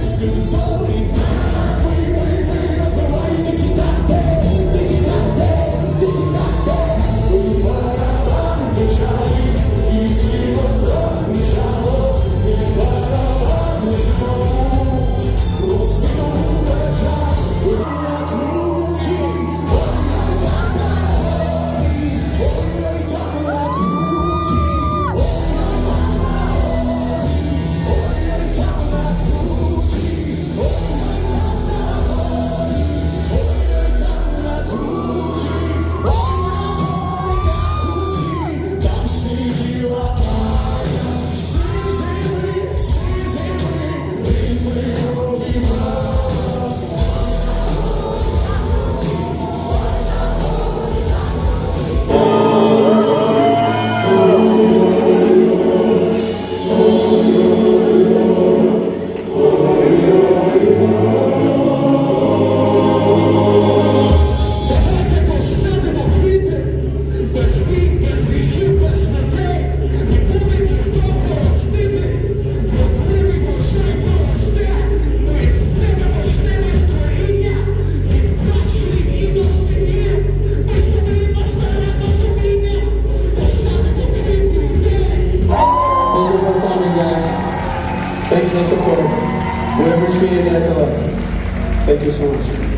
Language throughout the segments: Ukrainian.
Christians holy and support. We appreciate that love. Thank you so much.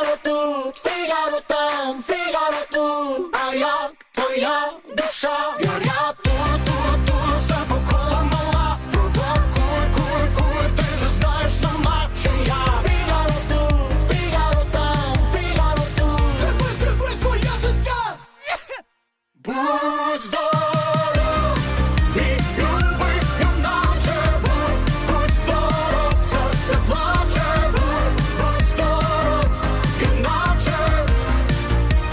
Фігаро тут, Фігаро там, Фігаро тут, а я твоя душа.